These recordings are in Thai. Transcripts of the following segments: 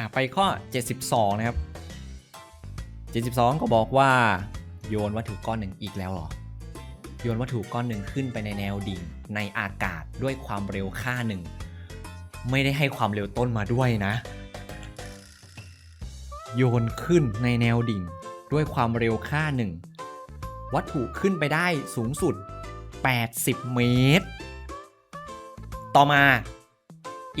อะไปข้อ 72 นะครับ 72 ก็บอกว่า โยนวัตถุก้อนหนึ่งอีกแล้วหรอ โยนวัตถุก้อนหนึ่งขึ้นไปในแนวดิ่งในอากาศด้วยความเร็วค่าหนึ่ง ไม่ได้ให้ความเร็วต้นมาด้วยนะ โยนขึ้นในแนวดิ่งด้วยความเร็วค่าหนึ่ง วัตถุขึ้นไปได้สูงสุด 80 เมตร ต่อมา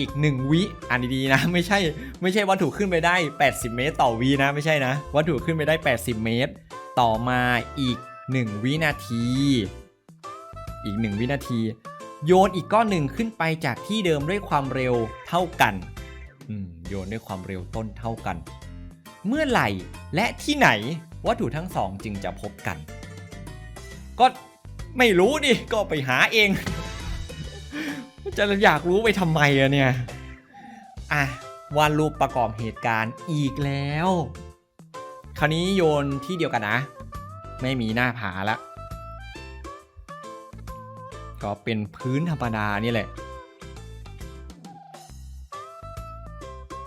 อีก 1 วิอันดีๆนะ ไม่ใช่ไม่ใช่วัตถุขึ้นไปได้ 80 เมตร ต่อวินะไม่ใช่นะ วัตถุขึ้นไปได้ 80 เมตร ต่อมาอีก 1 วินาที อีก 1 วินาที โยนอีกก้อนหนึ่งขึ้นไปจากที่เดิมด้วยความเร็วเท่ากันโยนด้วยความเร็วต้นเท่ากัน เมื่อไหร่และที่ไหนวัตถุทั้งสองจึงจะพบกัน ก็ไม่รู้ดิก็ไปหาเอง จะอยากรู้ไปทำไมอะเนี่ย อะวาดรูปประกอบเหตุการณ์อีกแล้ว คราวนี้โยนที่เดียวกันนะ ไม่มีหน้าผาละ ก็เป็นพื้นธรรมดานี่แหละ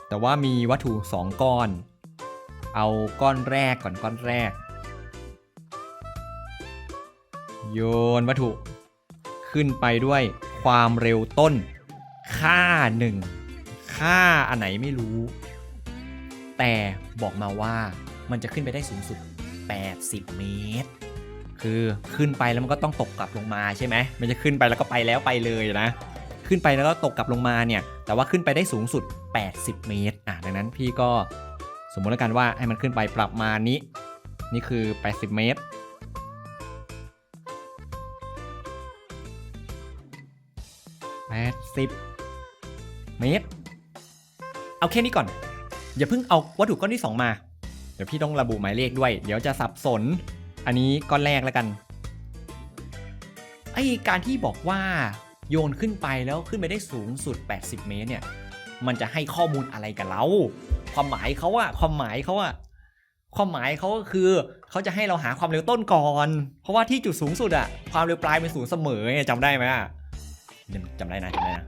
แต่ว่ามีวัตถุสองก้อน เอาก้อนแรกก่อนก้อนแรก โยนวัตถุขึ้นไปด้วย ความเร็วต้น ค่าหนึ่งค่าอันไหนไม่รู้ แต่บอกมาว่ามันจะขึ้นไปได้สูงสุด 80 เมตร คือขึ้นไปแล้วมันก็ต้องตกกลับลงมาใช่ไหมมันจะขึ้นไปแล้วก็ไปแล้วไปเลยนะ ขึ้นไปแล้วก็ตกกลับลงมาเนี่ย แต่ว่าขึ้นไปได้สูงสุด 80 เมตร อะดังนั้นพี่ก็สมมติแล้วกันว่าให้มันขึ้นไปประมาณนี้ นี่คือ 80 เมตร 80 เมตร เอาแค่นี้ก่อน อย่าเพิ่งเอาวัตถุก้อนที่ 2 มา เดี๋ยวพี่ต้องระบุหมายเลขด้วย เดี๋ยวจะสับสน อันนี้ก้อนแรกแล้วกันไอการที่บอกว่าโยนขึ้นไปแล้วขึ้นไปได้สูงสุด 80 เมตรเนี่ย มันจะให้ข้อมูลอะไรกับเรา ความหมายเขาอะความหมายเขาอะความหมายเขาก็คือเขาจะให้เราหาความเร็วต้นก่อน เพราะว่าที่จุดสูงสุดอะความเร็วปลายเป็นศูนย์เสมอจำได้ไหมอะ จำได้นะจำได้นะ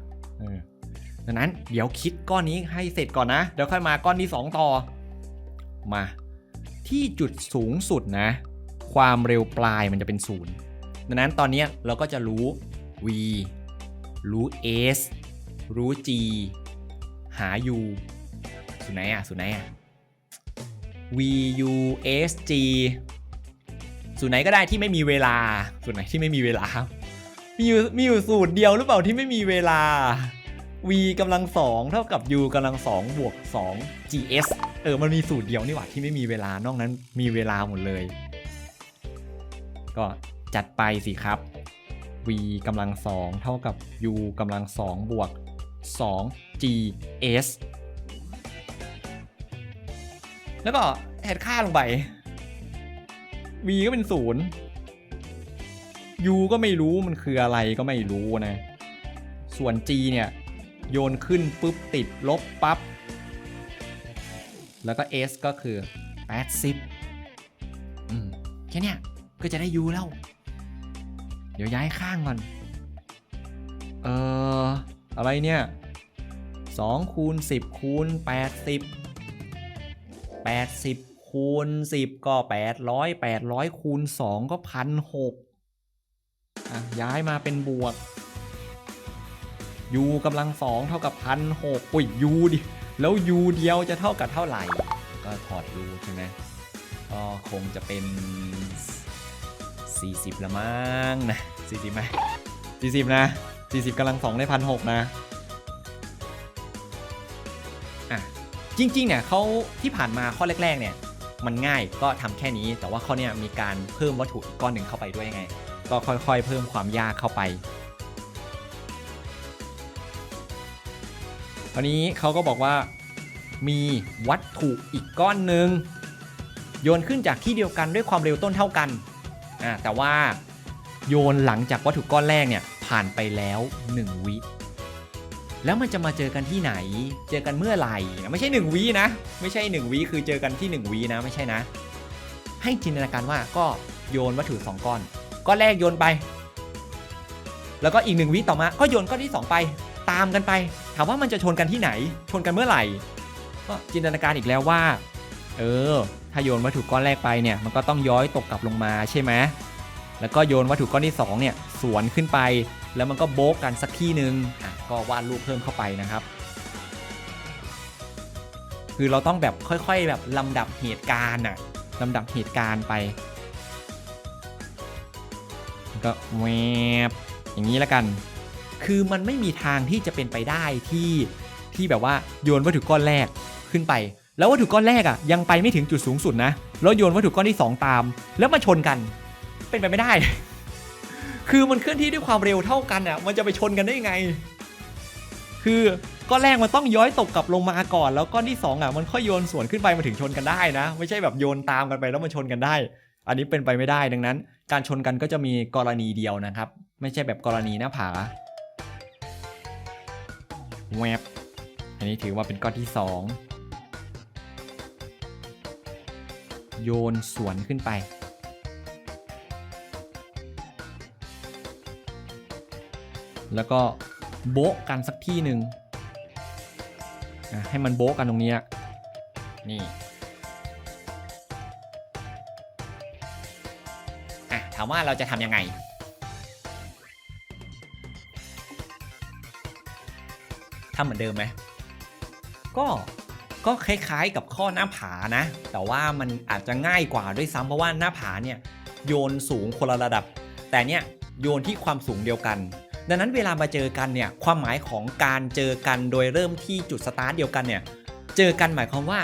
ดังนั้นเดี๋ยวคิดก้อนนี้ให้เสร็จก่อนนะ เดี๋ยวค่อยมาก้อนที่ 2 ต่อ มา ที่จุดสูงสุดนะ ความเร็วปลายมันจะเป็นศูนย์ดังนั้นตอนนี้เราก็จะรู้ v รู้ s รู้ g หา u สูนไหนอะสูนไหนอะ v u s g สูนย์ไหนก็ได้ที่ไม่มีเวลาสูนไหนที่ไม่มีเวลา มีอยู่มีอยู่สูตรเดียวหรือเปล่าที่ไม่มีเวลา v กำลังสองเท่ากับ u กำลังสองบวก 2 gs เออมันมีสูตรเดียวนี่หว่าที่ไม่มีเวลานอกนั้นมีเวลาหมดเลย ก็จัดไปสิครับ v กำลังสองเท่ากับ u กำลังสองบวก 2 gs แล้วก็แทนค่าลงไป v ก็เป็นศูนย์ u ก็ไม่รู้มันคืออะไรก็ไม่รู้นะ ส่วน g เนี่ยโยนขึ้นปุ๊บติดลบปั๊บ แล้วก็ s ก็คือ 80อืมแค่เนี้ยก็จะได้ u แล้ว เดี๋ยวย้ายข้างก่อน เอออะไรเนี่ย2คูณ10คูณ80 80คูณ10 ก็ 800 800คูณ2ก็พันหก ย้ายมาเป็นบวก u กำลังสองเท่ากับพันหกอุ้ย u ดิแล้ว u เดียวจะเท่ากับเท่าไหร่ ก็ถอด u ใช่ไหมก็คงจะเป็น 40 ละมั้งนะ40ไหม40 นะ 40กำลังสองได้พันหกนะอะจริงๆเนี่ยเขาที่ผ่านมาข้อแรก ๆ เนี่ย มันง่ายก็ทำแค่นี้ แต่ว่าข้อเนี้ยมีการเพิ่มวัตถุอีกก้อนหนึ่งเข้าไปด้วยไง ก็ค่อยๆ เพิ่มความยากเข้าไปคราวนี้เขาก็บอกว่ามีวัตถุอีกก้อนหนึ่งโยนขึ้นจากที่เดียวกันด้วยความเร็วต้นเท่ากันอ่าแต่ว่าโยนหลังจากวัตถุก้อนแรกเนี่ยผ่านไปแล้ว 1 วิแล้วมันจะมาเจอกันที่ไหน เจอกันเมื่อไหร่ไม่ใช่ 1วินะ ไม่ใช่ 1วิคือเจอกันที่ 1วินะ ไม่ใช่นะ ให้จินตนาการว่าก็โยนวัตถุ2ก้อน ก้อนแรกโยนไป แล้วก็อีก1วิต่อมาก็โยนก้อนที่ 2 ไป ตามกันไป ถามว่ามันจะชนกันที่ไหน ชนกันเมื่อไหร่ ก็จินตนาการอีกแล้วว่า เออ ถ้าโยนวัตถุก้อนแรกไปเนี่ย มันก็ต้องย้อยตกกลับลงมาใช่ไหมแล้วก็โยนวัตถุก้อนที่สองเนี่ยสวนขึ้นไป แล้วมันก็โบกกันสักที่หนึ่งก็วาดรูปเพิ่มเข้าไปนะครับ คือเราต้องแบบค่อยๆ แบบลำดับเหตุการณ์อะลำดับเหตุการณ์ไป ก็แวบอย่างนี้แล้วกัน คือมันไม่มีทางที่จะเป็นไปได้ที่ที่แบบว่าโยนวัตถุก้อนแรกขึ้นไป แล้ววัตถุก้อนแรกอะ่ะยังไปไม่ถึงจุดสูงสุดนะแล้วโยนวัตถุก้อนที่ 2 ตาม แล้วมาชนกันเป็นไปไม่ได้ คือมันเคลื่อนที่ด้วยความเร็วเท่ากันอะ่ะมันจะไปชนกันได้ยังไง คือก้อนแรกมันต้องย้อยตกกลับลงมาก่อน แล้วก้อนที่2อะมันค่อยโยนสวนขึ้นไปมาถึงชนกันได้นะ ไม่ใช่แบบโยนตามกันไปแล้วมันชนกันได้ อันนี้เป็นไปไม่ได้ดังนั้น การชนกันก็จะมีกรณีเดียวนะครับ ไม่ใช่แบบกรณีหน้าผาแวบอันนี้ถือว่าเป็นก้อนที่ 2 โยนสวนขึ้นไป แล้วก็โบะกันสักที่หนึ่งให้มันโบะกันตรงนี้นี่ ถามว่าเราจะทำยังไง ทำเหมือนเดิมไหม ก็ก็คล้ายๆกับข้อหน้าผานะ แต่ว่ามันอาจจะง่ายกว่าด้วยซ้ำเพราะว่าหน้าผาเนี่ยโยนสูงคนละระดับ แต่เนี่ยโยนที่ความสูงเดียวกัน ดังนั้นเวลามาเจอกันเนี่ยความหมายของการเจอกันโดยเริ่มที่จุดสตาร์ทเดียวกันเนี่ยเจอกันหมายความว่า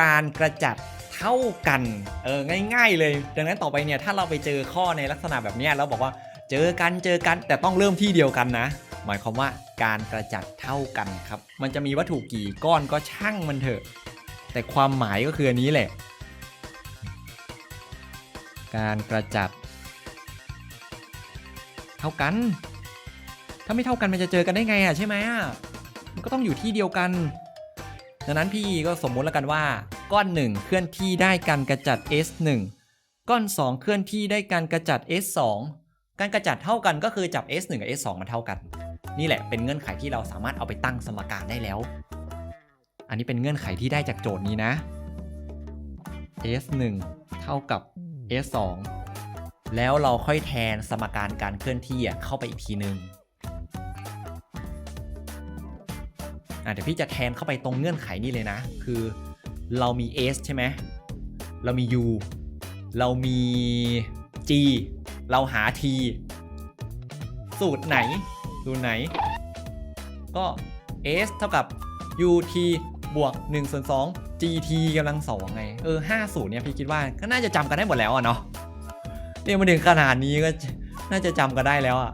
การกระจัด เท่ากันเออง่าย ๆ เลย ดังนั้นต่อไปเนี่ยถ้าเราไปเจอข้อในลักษณะแบบนี้ยแล้วบอกว่าเจอกันเจอกันแต่ต้องเริ่มที่เดียวกันนะ หมายความว่าการกระจัดเท่ากันครับ มันจะมีวัตถุกี่ก้อนก็ช่างมันเถอะ แต่ความหมายก็คืออันนี้แหละ การกระจัด เท่ากัน ถ้าไม่เท่ากันมันจะเจอกันได้ไงอะใช่ไหมอะมันก็ต้องอยู่ที่เดียวกัน ดังนั้นพี่ก็สมมุติแล้วกันว่า ก้อน 1 เคลื่อนที่ได้การกระจัด S1 ก้อน 2 เคลื่อนที่ได้การกระจัด S2 การกระจัดเท่ากันก็คือจับ S1 กับ S2 มันเท่ากัน นี่แหละเป็นเงื่อนไขที่เราสามารถเอาไปตั้งสมการได้แล้ว อันนี้เป็นเงื่อนไขที่ได้จากโจทย์นี้นะ S1 เท่ากับ S2 แล้วเราค่อยแทนสมการการเคลื่อนที่เข้าไปอีกทีนึงอะเดี๋ยวพี่จะแทนเข้าไปตรงเงื่อนไขนี่เลยนะ คือ เรามี S ใช่ไหม เรามี U เรามี G เราหา T สูตรไหน สูตรไหน ก็ S เท่ากับ UT บวก1ส่วน2 GT กำลังสองไง เออ5สูตรเนี่ยพี่คิดว่าก็น่าจะจำกันได้หมดแล้วอะเนาะเนี่ยมาถึงขนาดนี้ก็น่าจะจำกันได้แล้วอะ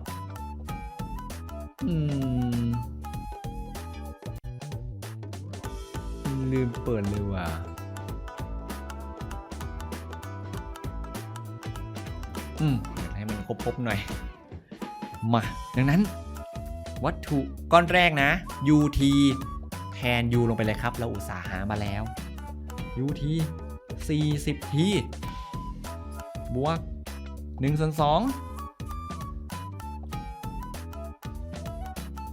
อืม มเปิดเลยว่ะอืมเดี๋ยวให้มันครบๆหน่อย มา ดังนั้น วัตถุก้อนแรกนะ UT แทน U ลงไปเลยครับ เราอุตสาห์หามาแล้ว UT 40ทีบวก1ส่วน2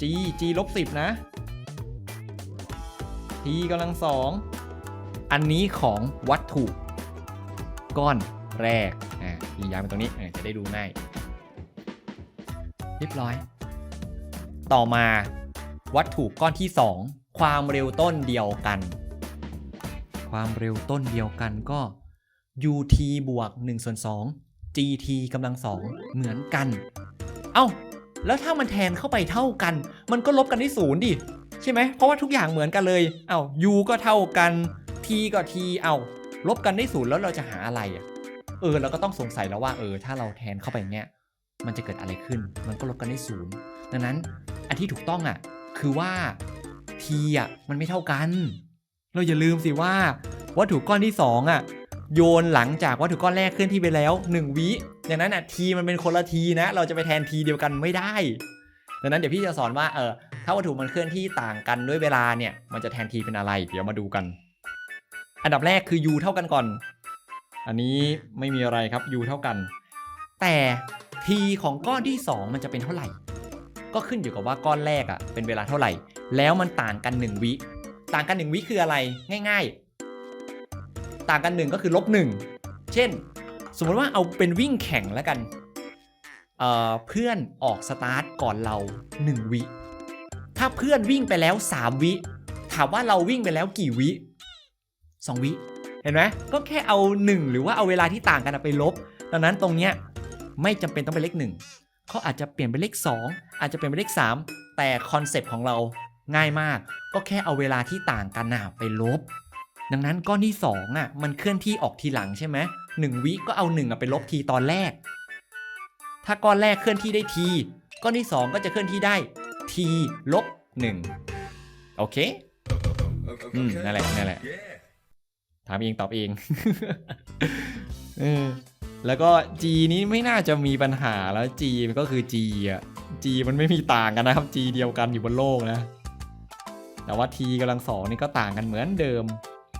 G G ลบ10 นะ T กำลังสองอันนี้ของวัตถุ ก้อนแรกอ่าพี่ย้ายมาตรงนี้จะได้ดูง่ายเรียบร้อย ต่อมาวัตถุก้อนที่ 2 ความเร็วต้นเดียวกัน ความเร็วต้นเดียวกันก็ ut บวก1ส่วน2 gt กำลังสองเหมือนกัน เอ้า แล้วถ้ามันแทนเข้าไปเท่ากัน มันก็ลบกันที่ศูนย์ดิ ใช่ไหมเพราะว่าทุกอย่างเหมือนกันเลยเอา้า u ก็เท่ากัน t ก็ t เอา้าลบกันได้ศูนย์แล้วเราจะหาอะไรเออเราก็ต้องสงสัยแล้วว่าเออถ้าเราแทนเข้าไปเงี้ยมันจะเกิดอะไรขึ้น มันก็ลบกันได้ศูนย์ดังนั้นอันที่ถูกต้องอะคือว่า t อะมันไม่เท่ากัน เราอย่าลืมสิว่าวัตถุก้อนที่ 2อะโยนหลังจากวัตถุก้อนแรกเคลื่อนที่ไปแล้ว 1 วิดังนั้นอะ t มันเป็นคนละ t นะ เราจะไปแทน t เดียวกันไม่ได้ ดังนั้นเดี๋ยวพี่จะสอนว่าเออ ถ้าวัตถุมันเคลื่อนที่ต่างกันด้วยเวลาเนี่ย มันจะแทน t เป็นอะไร เดี๋ยวมาดูกัน อันดับแรกคือ u เท่ากันก่อน อันนี้ไม่มีอะไรครับ u เท่ากัน แต่ t ของก้อนที่ 2 มันจะเป็นเท่าไหร่ ก็ขึ้นอยู่กับว่าก้อนแรกอะ่ะเป็นเวลาเท่าไหร่ แล้วมันต่างกัน 1 วิ ต่างกัน 1 วิคืออะไร ง่าย ๆ ต่างกันหนึ่งก็คือลบหนึ่งเช่น สมมติว่าเอาเป็นวิ่งแข่งแล้วกันเเพื่อนออกสตาร์ทก่อนเรา 1 วิ ถ้าเพื่อนวิ่งไปแล้ว 3 วิ ถามว่าเราวิ่งไปแล้วกี่วิ 2 วิ เห็นไหมก็แค่เอา 1 หรือว่าเอาเวลาที่ต่างกันไปลบ ดังนั้นตรงเนี้ยไม่จำเป็นต้องเป็นเลข1เขาอาจจะเปลี่ยนเป็นเลข 2 อาจจะเปลี่ยนเป็นเลข 3 แต่คอนเซปต์ของเราง่ายมาก ก็แค่เอาเวลาที่ต่างกันน่ะไปลบ ดังนั้นก้อนที่2อะมันเคลื่อนที่ออกทีหลังใช่ไหมหนึ่งวิก็เอา1อะไปลบทีตอนแรก ถ้าก้อนแรกเคลื่อนที่ได้ทีก้อนที่ 2 ก็จะเคลื่อนที่ได้ ทีลบ1โอเคอืมนั่นแหละนั่นแหละถามเองตอบเองเออแล้วก็ G นี้ไม่น่าจะมีปัญหาแล้ว G มันก็คือ G อะ G มันไม่มีต่างกันนะครับ G เดียวกันอยู่บนโลกนะ แต่ว่า T กำลังสองนี่ก็ต่างกันเหมือนเดิม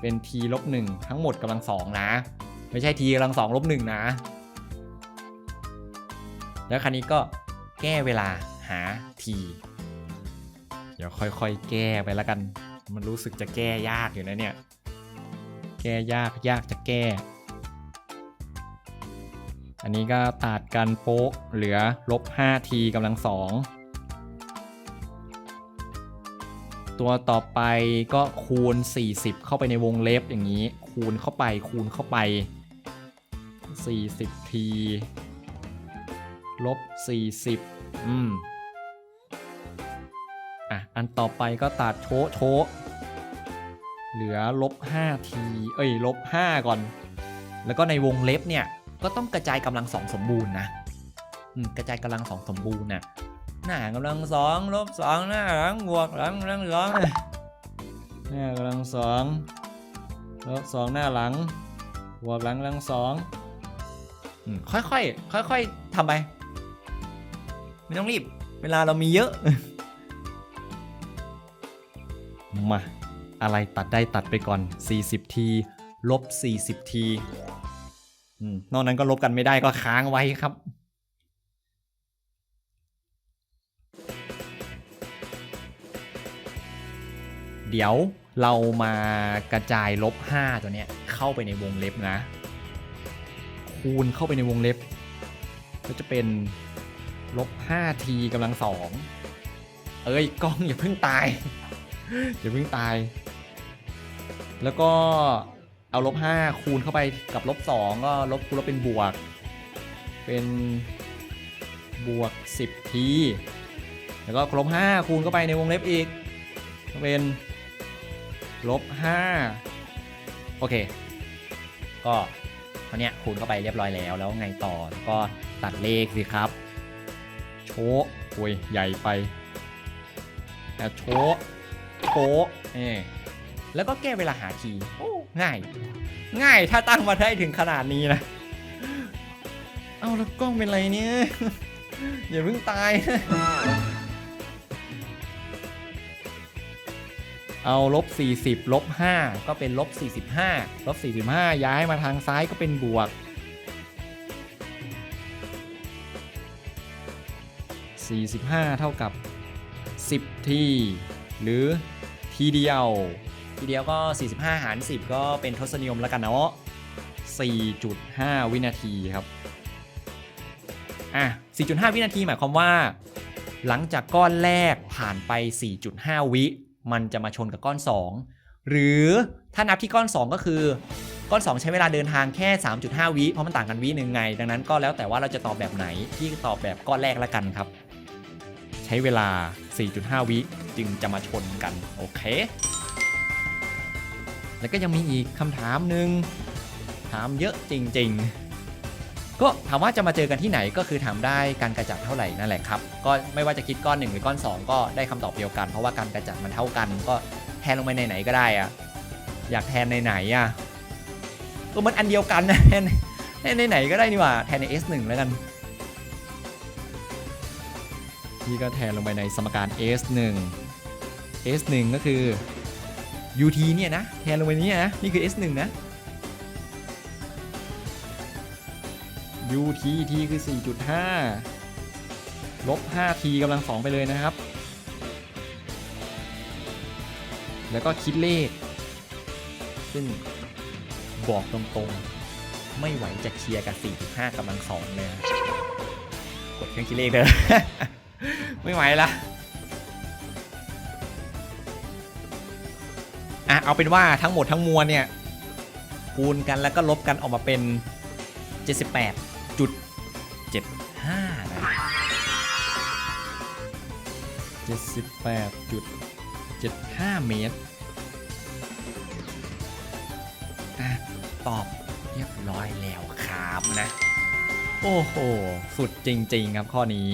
เป็น T ลบหนึ่งทั้งหมดกำลังสองนะ ไม่ใช่ T กำลังสองลบหนึ่งนะ แล้วคราวนี้ก็แก้เวลาหา T เดี๋ยวค่อยๆ แก้ไปแล้วกัน มันรู้สึกจะแก้ยากอยู่นะเนี่ย แก้ยากยากจะแก้ อันนี้ก็ตัดกันโป๊ะเหลือลบ 5t กำลังสอง ตัวต่อไปก็คูณ 40 เข้าไปในวงเล็บอย่างนี้ คูณเข้าไปคูณเข้าไป 40t ลบ 40 อืม อะ อันต่อไปก็ตัดโชโชเหลือลบ 5t เอ้ยลบ5ก่อน แล้วก็ในวงเล็บเนี่ย ก็ต้องกระจายกำลังสองสมบูรณ์นะอืมกระจายกำลังสองสมบูรณ์นะหน้ากำลังสองลบสองหน้าหลังบวกหลังกำลังสองหน้ากำลังสองลบสองหน้าหลังบวกหลังกำลังสองอืมค่อยๆค่อยๆทำไป ไม่ต้องรีบ เวลาเรามีเยอะ มา อะไรตัดได้ตัดไปก่อน 40 ทีลบ 40 ทีอืมนอกนั้นก็ลบกันไม่ได้ก็ค้างไว้ครับ เดี๋ยวเรามากระจายลบ 5 ตัวเนี้ยเข้าไปในวงเล็บนะ คูณเข้าไปในวงเล็บ ก็จะเป็นลบ5ทีกำลังสองเอ้ยกล้องอย่าเพิ่งตาย อย่าเพิ่งตาย แล้วก็เอาลบ5คูณเข้าไปกับลบ2ก็ลบคูณแลบเป็นบวก เป็นบวก10ที แล้วก็ลบ5คูณเข้าไปในวงเล็บอีกก็เป็นลบ5โอเค ก็เท่าเนี้ยคูณเข้าไปเรียบร้อยแล้วแล้วไงต่อก็ตัดเลขสิครับ โชะโอ้ยใหญ่ไปแต่โชะ โชะเอแล้วก็แก้เวลาหาทีง่าย ง่ายถ้าตั้งมาได้ถึงขนาดนี้นะ เอาแล้วกล้องเป็นไรเนี่ย อย่าเพิ่งตาย เอาลบ 40ลบ5ก็เป็นลบ 45ลบ 45 ย้ายมาทางซ้ายก็เป็นบวก 45 เท่ากับ 10 ที หรือทีเดียว ทีเดียวก็ 45 หาร 10 ก็เป็นทศนิยมแล้วกันเนาะ4.5 วินาทีครับ อะ 4.5 วินาทีหมายความว่า หลังจากก้อนแรกผ่านไป 4.5 วิ มันจะมาชนกับก้อน 2 หรือถ้านับที่ก้อน 2 ก็คือก้อน 2 ใช้เวลาเดินทางแค่ 3.5 วิ เพราะมันต่างกันวิหนึ่งไง ดังนั้นก็แล้วแต่ว่าเราจะตอบแบบไหน ที่ตอบแบบก้อนแรกละกันครับ ใช้เวลา 4.5 วิ จึงจะมาชนกัน โอเค แล้วก็ยังมีอีกคำถามหนึ่งถามเยอะจริง ๆ ก็ถามว่าจะมาเจอกันที่ไหนก็คือถามได้การกระจัดเท่าไหร่นั่นแหละครับ ก็ไม่ว่าจะคิดก้อน 1 หรือก้อน 2 ก็ได้คำตอบเดียวกัน เพราะว่าการกระจัดมันเท่ากัน ก็แทนลงไปในไหนก็ได้อะอยากแทนในไหนอะก็มันอันเดียวกันนะแทนในไหนก็ได้นี่หว่าแทนใน S1 แล้วกันพี่ก็แทนลงไปในสมการ S1 S1 ก็คือ UT เนี่ยนะแทนลงไปนี้นะ นี่คือ S1 นะ UT T คือ 4.5 ลบ 5T กำลัง 2 ไปเลยนะครับ แล้วก็คิดเลข ซึ่งบอกตรงๆ ไม่ไหวจะเคลียร์กับ 4.5กำลังสองเลยกดเครื่องคิดเลขเด้อไม่ไหวละ อะเอาเป็นว่าทั้งหมดทั้งมวลเนี่ยคูณกันแล้วก็ลบกันออกมาเป็น 78.75นะ78.75 เมตรอะตอบเรียบร้อยแล้วครับนะ โอ้โห สุดจริง ๆ ครับข้อนี้